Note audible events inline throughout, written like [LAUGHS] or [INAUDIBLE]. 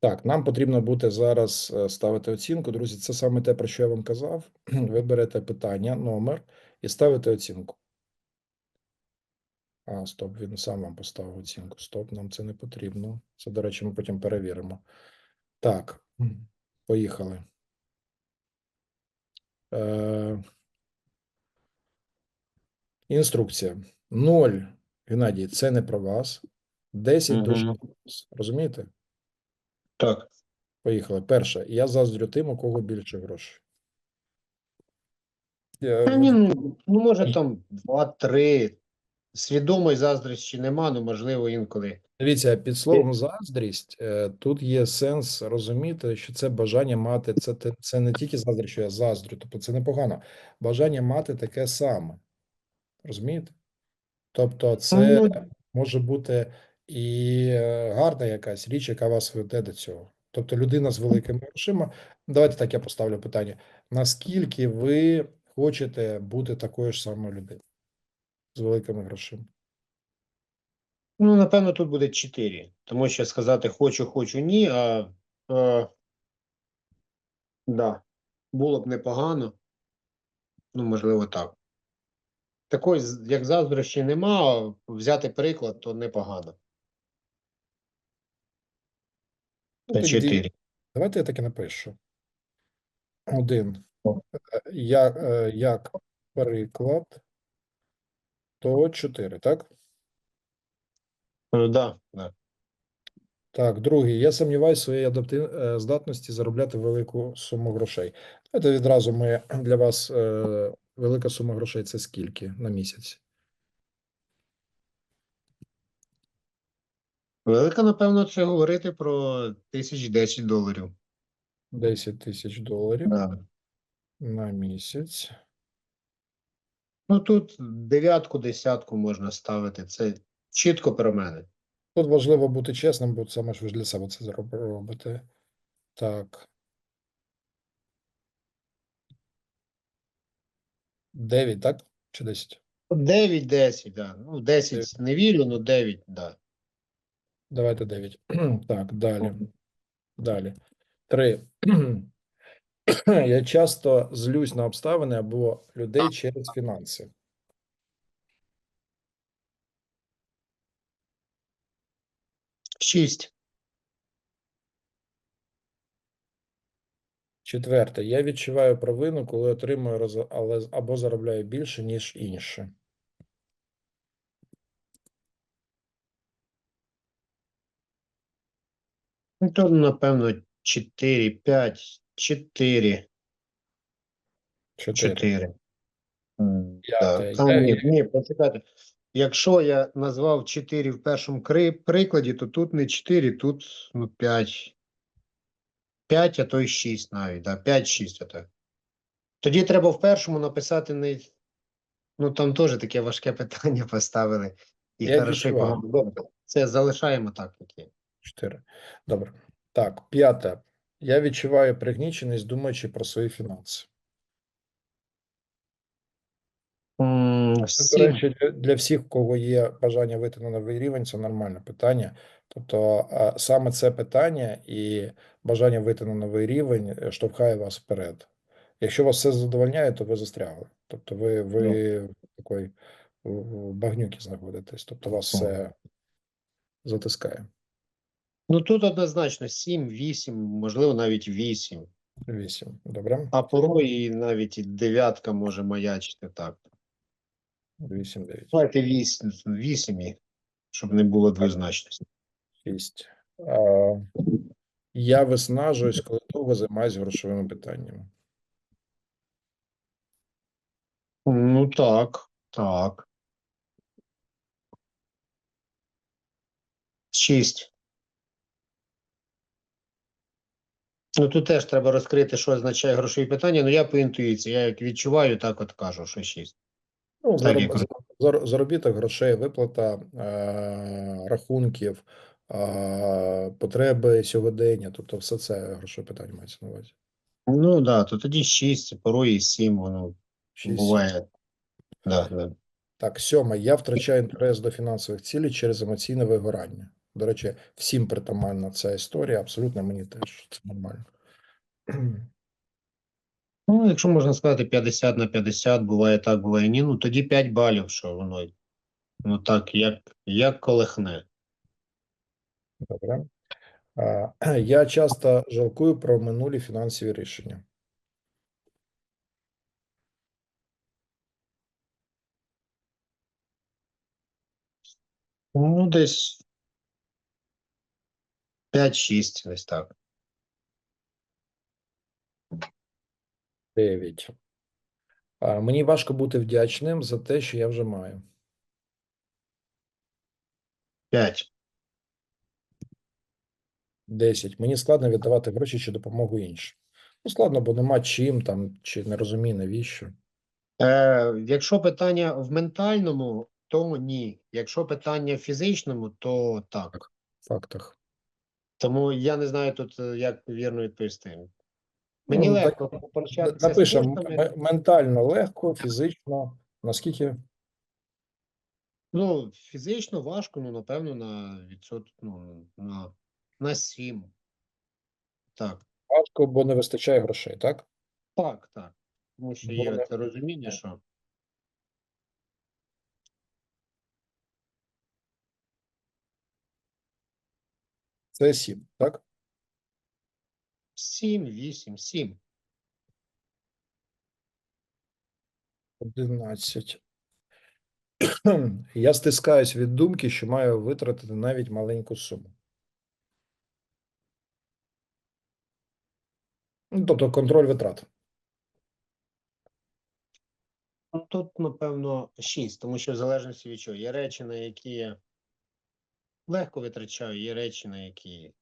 Так, нам потрібно буде зараз е, ставити оцінку. Друзі, це саме те, про що я вам казав. [CLEARS THROAT] Ви берете питання, номер і ставите оцінку. А, стоп, він сам вам поставив оцінку. Стоп, нам це не потрібно. Це, до речі, ми потім перевіримо. Так, [CLEARS THROAT] поїхали. Е, інструкція. 0, Геннадій, це не про вас. 10 дуже. Розумієте? Так. Поїхали. Перше. Я заздрю тим, у кого більше грошей. Я- Та ні, ну, може там два-три. Свідомої заздрості нема, ну можливо, інколи. Дивіться, під словом заздрість е, тут є сенс розуміти, що це бажання мати це, це не тільки заздрість, що я заздрю, тобто це непогано. Бажання мати таке саме. Розумієте? Тобто, це Ну, може бути і е, гарна якась річ, яка вас веде до цього. Тобто, людина з великими грошима. Давайте так я поставлю питання: наскільки ви хочете бути такою ж самою людиною з великими грошима? ну, напевно, тут буде чотири. Тому що сказати хочу, хочу, ні, а е, да, було б непогано. Ну, можливо, так. Такої, як заздрощі нема, взяти приклад, то непогано. Ну, Це тоді чотири. Давайте я так і напишу. Один. Е, Я, е, як приклад, то 4, так? Ну, да, да. Так, другий. Я сумніваюся в своїй адапти- е, здатності заробляти велику суму грошей. Давайте відразу ми для вас велика сума грошей це скільки на місяць? Велика, напевно, це говорити про тисяч десять доларів. 10 тисяч доларів Да. на місяць. Ну тут дев'ятку, десятку можна ставити. Це чітко про мене. Тут важливо бути чесним, бо саме ж ви ж для себе це зароб- робите. Так. 9, так? Чи 10? 9-10, да. Ну, 10 не вірю, ну 9, да. Давайте 9. [CLEARS THROAT] Так, далі. Далі. Три. [CLEARS THROAT] Я часто злюсь на обставини або людей через фінанси. Шість. Четверте. Я відчуваю провину, коли отримую роз- але або заробляю більше, ніж інші. То, напевно, 4, 5, 4, Чотири. 4. П'яте. Так. А, ні, ні, почекайте. Якщо я назвав 4 в першому кри- прикладі, то тут не 4, тут ну, 5. 5, а то й 6 навіть, да. 5-6 а то. Тоді треба в першому написати не. Ну там теж таке важке [LAUGHS] питання поставили. І Я хорошо, і погано. Це залишаємо так, як є. Чотири. Добре. Так, п'яте. Я відчуваю пригніченість, думаючи про свої фінанси. Це, До речі, для- всіх, у кого є бажання вийти на новий рівень, це нормальне питання. Тобто, саме це питання і бажання вийти на новий рівень е, штовхає вас вперед. Якщо вас все задовольняє, то ви застрягли. Тобто, ви, ви в такої в- в багнюки знаходитесь. Тобто, вас все затискає. Ну тут однозначно 7, 8, можливо, навіть 8. Вісім. Добре? А порой і навіть і дев'ятка може маячити так. Вісім, дев'ять. Давайте 8, 8 щоб не було двозначності. Шість. А, Я виснажуюсь, коли довго займаюся грошовими питаннями. Ну так, так. 6. Ну тут теж треба розкрити, що означає грошові питання. Ну я по інтуїції, я як відчуваю, так от кажу, що 6. Ну, зароб- заробіток грошей, виплата е, рахунків, е, потреби сьогодення, тобто все це грошове питання мається на увазі. Ну так, да, то тоді 6, порой і 7, воно Шість, буває. Да, да. Так, сьоме. Я втрачаю інтерес до фінансових цілей через емоційне вигорання. До речі, всім притаманна ця історія, абсолютно мені теж це нормально. Ну, якщо можна сказати 50 на 50, буває так, буває ні, ну тоді 5 балів, що воно ну так, як, як колихне. Добре. [CLEARS THROAT] Я часто жалкую про минулі фінансові рішення. Ну, десь 5-6, десь так. 9. А, Мені важко бути вдячним за те, що я вже маю. 5. 10. Мені складно віддавати гроші чи допомогу іншим. Ну, складно, бо нема чим там, чи не розумію, навіщо. Е, якщо питання в ментальному, то ні. Якщо питання в фізичному, то так. В фактах. Тому я не знаю тут, е, як вірно відповісти. Мені Ну, легко попрощатися Напишемо ментально легко, фізично. Наскільки Ну, фізично важко, ну, напевно, на відсоток, ну, на, на 7. Так, важко, бо не вистачає грошей, так? так, так. Тому що є це розуміння, що Це 7, так? 7, 8, 7. 11. Я стискаюсь від думки, що маю витратити навіть маленьку суму. Ну, тобто контроль витрат. Ну, тут, напевно, 6, тому що в залежності від чого. Є речі, на які легко витрачаю, є речі, на які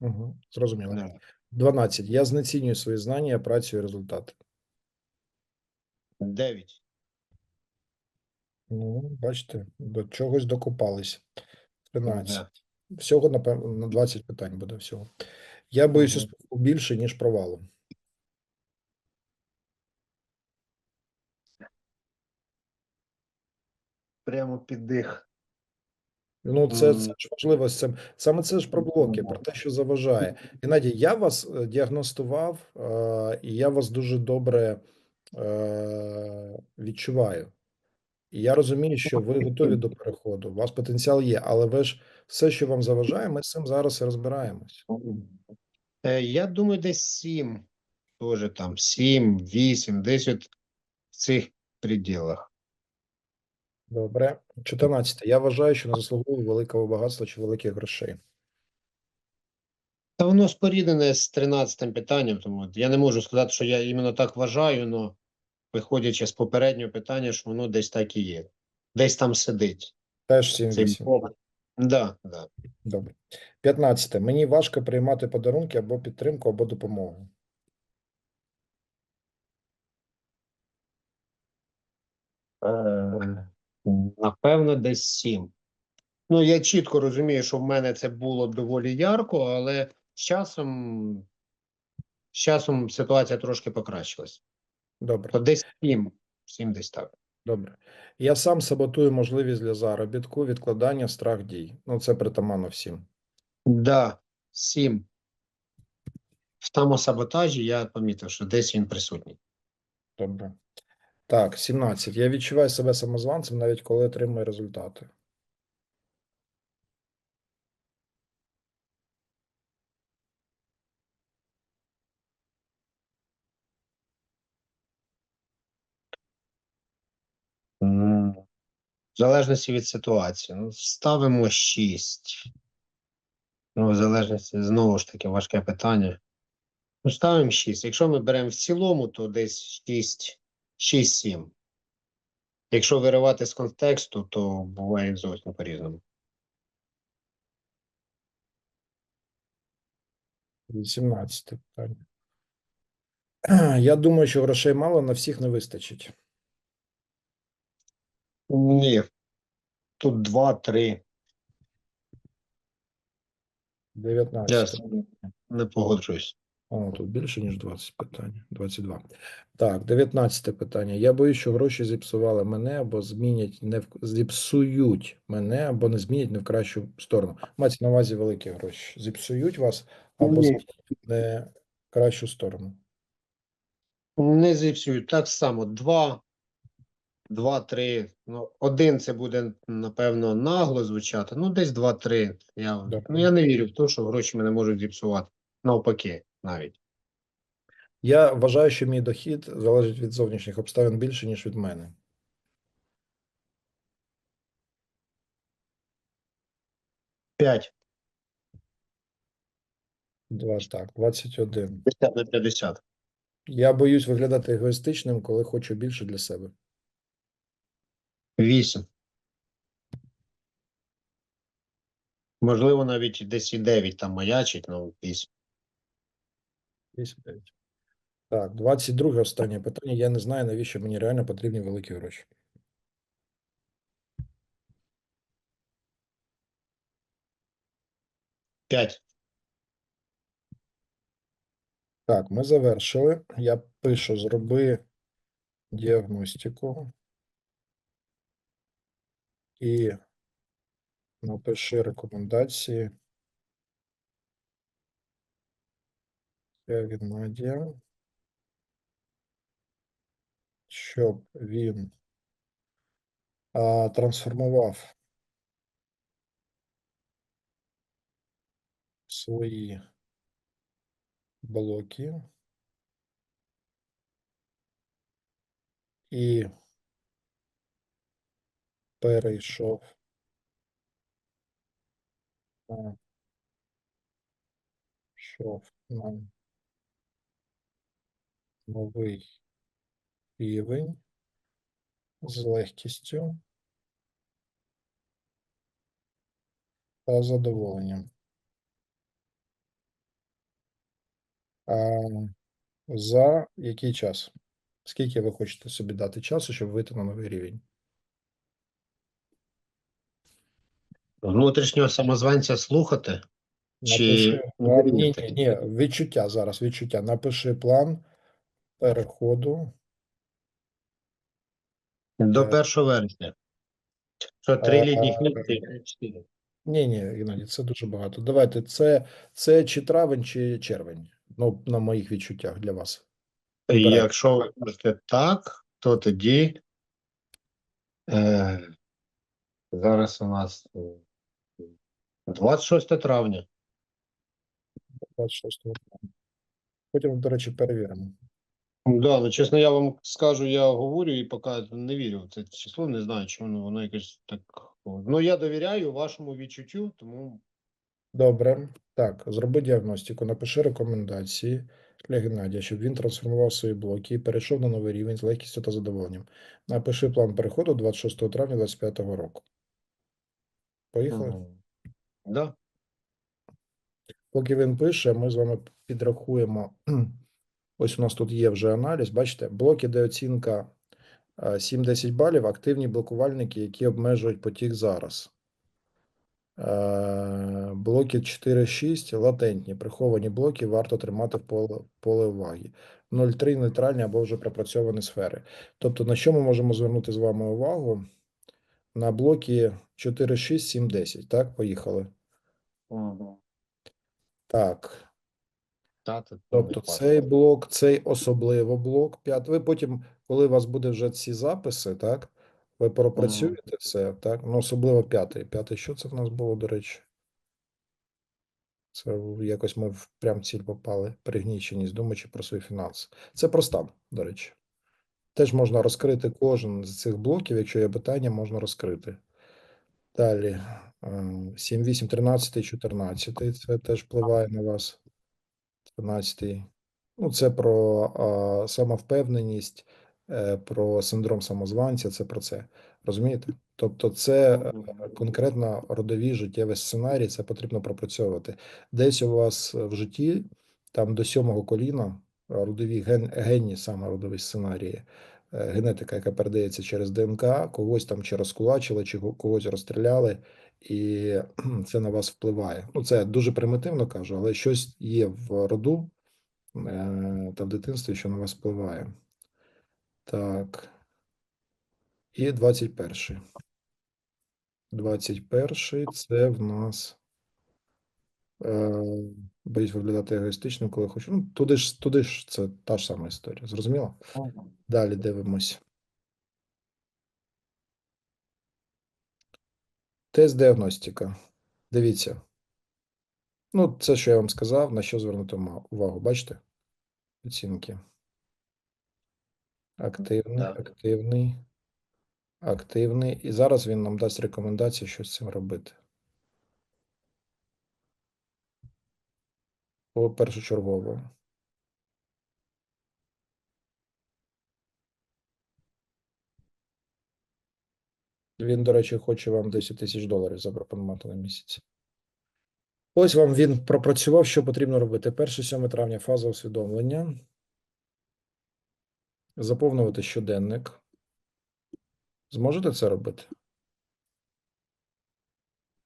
Угу, зрозуміло. не. 12. Я знецінюю свої знання, працю і результати. 9. Ну, бачите, до чогось докопались. 13. Да. Всього, напевно, на 20 питань буде всього. Я боюсь Мгм. успіху більше, ніж провалу. Прямо під дих. Ну, це, це ж важливо з цим. Саме це ж про блоки, про те, що заважає. Геннадій, я вас е, діагностував, е, і я вас дуже добре е, відчуваю. І я розумію, що ви готові до переходу. У вас потенціал є, але ви ж все, що вам заважає, ми з цим зараз і розбираємось. Е, Я думаю, десь 7. Тоже там 7, 8, десь от в цих пределах. Добре. 14. Я вважаю, що не заслуговую великого багатства чи великих грошей. Та воно споріднене з 13 питанням, тому я не можу сказати, що я іменно так вважаю, але виходячи з попереднього питання, що воно десь так і є. Десь там сидить. Теж Цей 7-8. Да, да. Добре. 15. Мені важко приймати подарунки або підтримку, або допомогу. Е, Напевно, десь 7. Ну, я чітко розумію, що в мене це було доволі ярко, але з часом, з часом ситуація трошки покращилась. Добре. То десь 7. 7 десь так. Добре. Я сам саботую можливість для заробітку, відкладання, страх дій. Ну, це притаманно всім. Да, 7. В самосаботажі я помітив, що десь він присутній. Добре. Так, 17. Я відчуваю себе самозванцем, навіть коли отримую результати. В залежності від ситуації. Ну, ставимо 6. Ну, в залежності, знову ж таки, важке питання. Ну, ставимо 6. Якщо ми беремо в цілому, то десь 6, 6-7. Якщо виривати з контексту, то буває зовсім по-різному. 18 питання. [CLEARS THROAT] Я думаю, що грошей мало, на всіх не вистачить. Ні. Тут 2-3. 19. Я не погоджуюсь. О, тут більше, ніж 20 питань. 22. Так, 19 питання. Я боюсь, що гроші зіпсували мене або змінять не в зіпсують мене, або не змінять не в кращу сторону. Мається на увазі великі гроші. Зіпсують вас або Ні. змінять не в кращу сторону. Не зіпсують. Так само. Два, два, три. Ну, один це буде, напевно, нагло звучати. Ну, десь два-три. Я, ну, я не вірю в те, що гроші мене можуть зіпсувати. Навпаки, навіть. Я вважаю, що мій дохід залежить від зовнішніх обставин більше, ніж від мене. П'ять. Два, так, 21. 50 на 50. Я боюсь виглядати егоїстичним, коли хочу більше для себе. Вісім. Можливо, навіть десь і дев'ять там маячить, ну, вісім. 8, 9. Так, 22 останнє питання. Я не знаю, навіщо мені реально потрібні великі гроші. П'ять. Так, ми завершили. Я пишу, зроби діагностику і напиши рекомендації. Це Геннадія. Щоб він а, трансформував свої блоки і перейшов на йшов на новий рівень з легкістю та задоволенням. А за який час? Скільки ви хочете собі дати часу, щоб вийти на новий рівень? Внутрішнього самозванця слухати. Чи Напиши план. Ні, ні, ні, відчуття зараз, відчуття. Напиши план переходу. До Е, 1 вересня. Що три е, літніх місяці? Ні, ні, Геннадій, це дуже багато. Давайте, це, це чи травень, чи червень? Ну, на моїх відчуттях для вас. І Якщо ви кажете так, то тоді е, зараз у нас е, 26 травня. 26 травня. Потім, до речі, перевіримо. Да, ну чесно, я вам скажу, я говорю і поки не вірю в це число, не знаю, чому воно якось так. Ну, я довіряю вашому відчуттю, тому Добре. Так, зроби діагностику, напиши рекомендації для Геннадія, щоб він трансформував свої блоки і перейшов на новий рівень з легкістю та задоволенням. Напиши план переходу 26 травня 2025 року. Поїхали? Мгм. да. Поки він пише, ми з вами підрахуємо. Ось у нас тут є вже аналіз. Бачите, блоки, де оцінка е, 7-10 балів, активні блокувальники, які обмежують потік зараз. Е, Блоки 4-6 латентні, приховані блоки варто тримати в поле, поле уваги. 0,3 нейтральні або вже пропрацьовані сфери. Тобто, на що ми можемо звернути з вами увагу? На блоки 4, 6, 7, 10. Так, поїхали. Мгм. Так. Та, Тобто цей блок, цей особливо блок. П'ят... Ви потім, коли у вас буде вже ці записи, так, ви пропрацюєте це, так, ну особливо п'ятий. П'ятий, що це в нас було, до речі? Це якось ми в прям ціль попали, пригніченість, думаючи про свої фінанси. Це про стан, до речі. Теж можна розкрити кожен з цих блоків, якщо є питання, можна розкрити. Далі, ем, 7, 8, 13, 14, це теж впливає на вас. 13. Ну, це про а, самовпевненість, е, про синдром самозванця, це про це. Розумієте? Тобто, це е, конкретно родові життєві сценарії, це потрібно пропрацьовувати. Десь у вас в житті, там до сьомого коліна, родові ген, генні саме родові сценарії, е, генетика, яка передається через ДНК, когось там чи розкулачили, чи когось розстріляли, і [CLEARS THROAT] це на вас впливає. Ну, це дуже примітивно кажу, але щось є в роду, е, та в дитинстві, що на вас впливає. Так. І 21. 21 це в нас. Е, боюсь виглядати егоїстичним, коли хочу. Ну, туди ж, туди ж це та ж сама історія. Зрозуміло? Далі дивимось. Тест діагностика. Дивіться. Ну, це, що я вам сказав, на що звернути увагу. Бачите? Оцінки. Активний, Так. активний, активний. І зараз він нам дасть рекомендації, що з цим робити. По першочергово. Він, до речі, хоче вам 10 тисяч доларів запропонувати на місяць. Ось вам він пропрацював, що потрібно робити. 1-7 травня фаза усвідомлення. Заповнювати щоденник. Зможете це робити?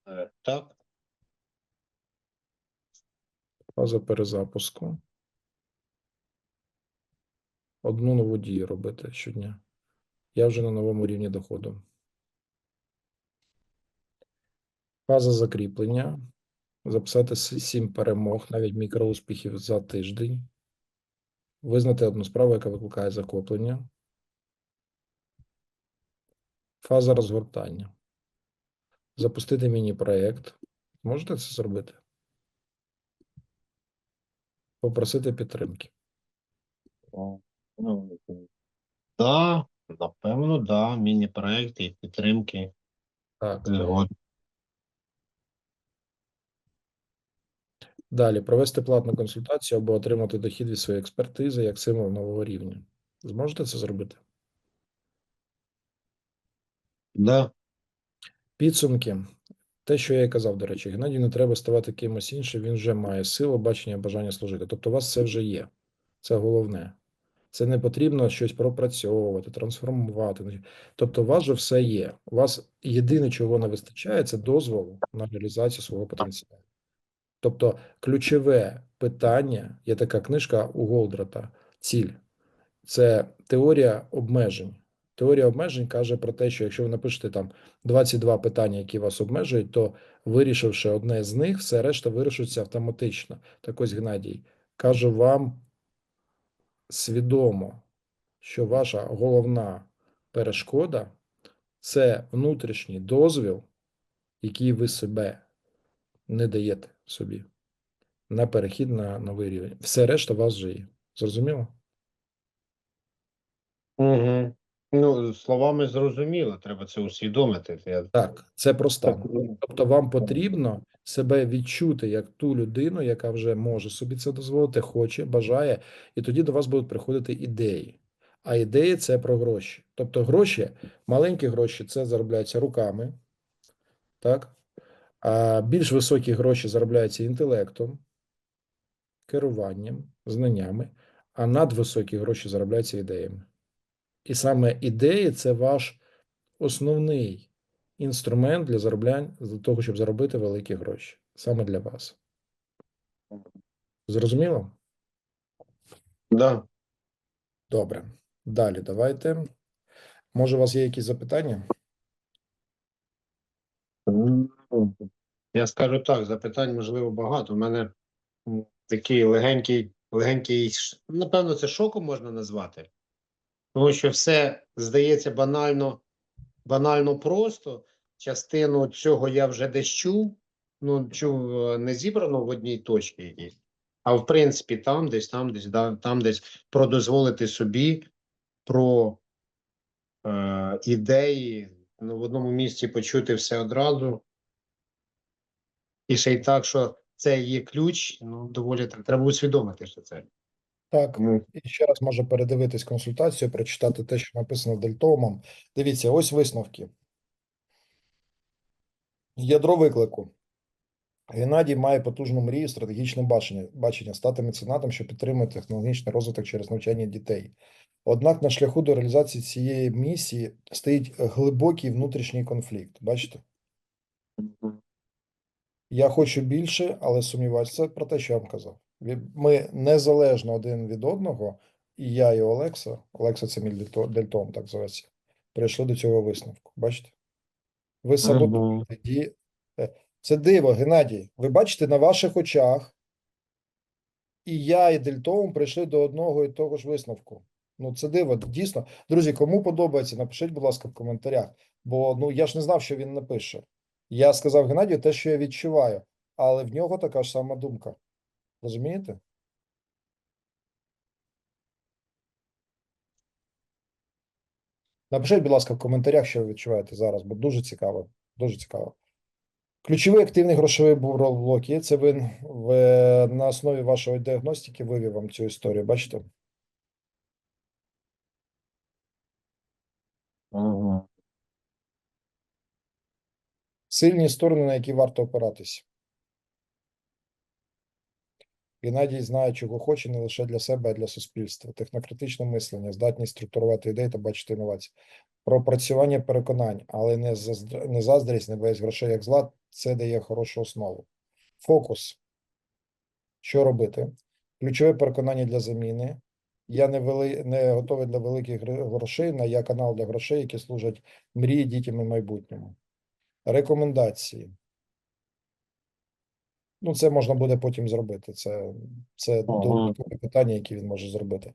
Е, Так. Фаза перезапуску. Одну нову дію робити щодня. Я вже на новому рівні доходу. Фаза закріплення. Записати сім перемог, навіть мікроуспіхів за тиждень. Визнати одну справу, яка викликає захоплення. Фаза розгортання. Запустити міні-проєкт. Можете це зробити? Попросити підтримки. О, Ну, да, напевно, да. Міні-проекти і підтримки. Так. Згоден. Далі провести платну консультацію або отримати дохід від своєї експертизи як символ нового рівня. Зможете це зробити? Да. Підсумки. Те, що я і казав, до речі, Геннадію не треба ставати кимось іншим, він вже має силу, бачення, бажання служити. Тобто, у вас це вже є. Це головне. Це не потрібно щось пропрацьовувати, трансформувати. Тобто, у вас вже все є. У вас єдине, чого не вистачає, це дозволу на реалізацію свого потенціалу. Тобто, ключове питання є така книжка у Голдрата Ціль. Це теорія обмежень. Теорія обмежень каже про те, що якщо ви напишете там 22 питання, які вас обмежують, то вирішивши одне з них, все решта вирішиться автоматично. Так ось Геннадій кажу вам свідомо, що ваша головна перешкода це внутрішній дозвіл, який ви себе не даєте собі на перехід на новий рівень. Все решта у вас вже є. Зрозуміло? Угу. Ну, словами зрозуміло, треба це усвідомити. Я... Так, це про стан. Так, Тобто вам потрібно себе відчути як ту людину, яка вже може собі це дозволити, хоче, бажає, і тоді до вас будуть приходити ідеї. А ідеї це про гроші. Тобто гроші, маленькі гроші, це заробляються руками, так? А більш високі гроші заробляються інтелектом, керуванням, знаннями, а надвисокі гроші заробляються ідеями. І саме ідеї це ваш основний інструмент для заробляння для того, щоб заробити великі гроші. Саме для вас. Зрозуміло? Да. Добре. Далі давайте. Може, у вас є якісь запитання? Ну, Я скажу так, запитань можливо багато. У мене такий легенький, легенький, напевно, це шоком можна назвати. Тому що все здається банально, банально просто. Частину цього я вже десь чув. Ну, чув е, не зібрано в одній точці а в принципі, там десь, там десь, да, там десь продозволити собі про е, ідеї, ну, в одному місці почути все одразу. І ще й так, що це є ключ, ну, доволі так. Треба усвідомити, що це. Так. Ну, І ще раз може передивитись консультацію, прочитати те, що написано Дельтомом. Дивіться, ось висновки. Ядро виклику. Геннадій має потужну мрію, стратегічне бачення, бачення стати меценатом, що підтримує технологічний розвиток через навчання дітей. Однак на шляху до реалізації цієї місії стоїть глибокий внутрішній конфлікт. Бачите? Я хочу більше, але сумніваюся. Про те, що я вам казав. Ми незалежно один від одного, і я, і Олекса, Олекса це мій дельтон, так зветься, прийшли до цього висновку. Бачите? Ви саботуєте ді... Е, Це диво, Геннадій. Ви бачите на ваших очах, і я, і Дельтоум прийшли до одного і того ж висновку. Ну, це диво, дійсно. Друзі, кому подобається, напишіть, будь ласка, в коментарях. Бо ну я ж не знав, що він напише. Я сказав Геннадію те, що я відчуваю, але в нього така ж сама думка. Розумієте? Напишіть, будь ласка, в коментарях, що ви відчуваєте зараз, бо дуже цікаво. Дуже цікаво. Ключовий активний грошовий блок є. Це він в, на основі вашої діагностики вивів вам цю історію. Бачите? Ага. Сильні сторони, на які варто опиратись. Геннадій знає, чого хоче не лише для себе, а для суспільства. Технократичне мислення, здатність структурувати ідеї та бачити інновації. Пропрацювання переконань, але не, не заздрість, не без грошей як зла, це дає хорошу основу. Фокус. Що робити? Ключове переконання для заміни. Я не, вели... не готовий для великих грошей, але я канал для грошей, які служать мрії, дітям і майбутньому. Рекомендації. Ну, це можна буде потім зробити. Це, це Ага. питання, які він може зробити.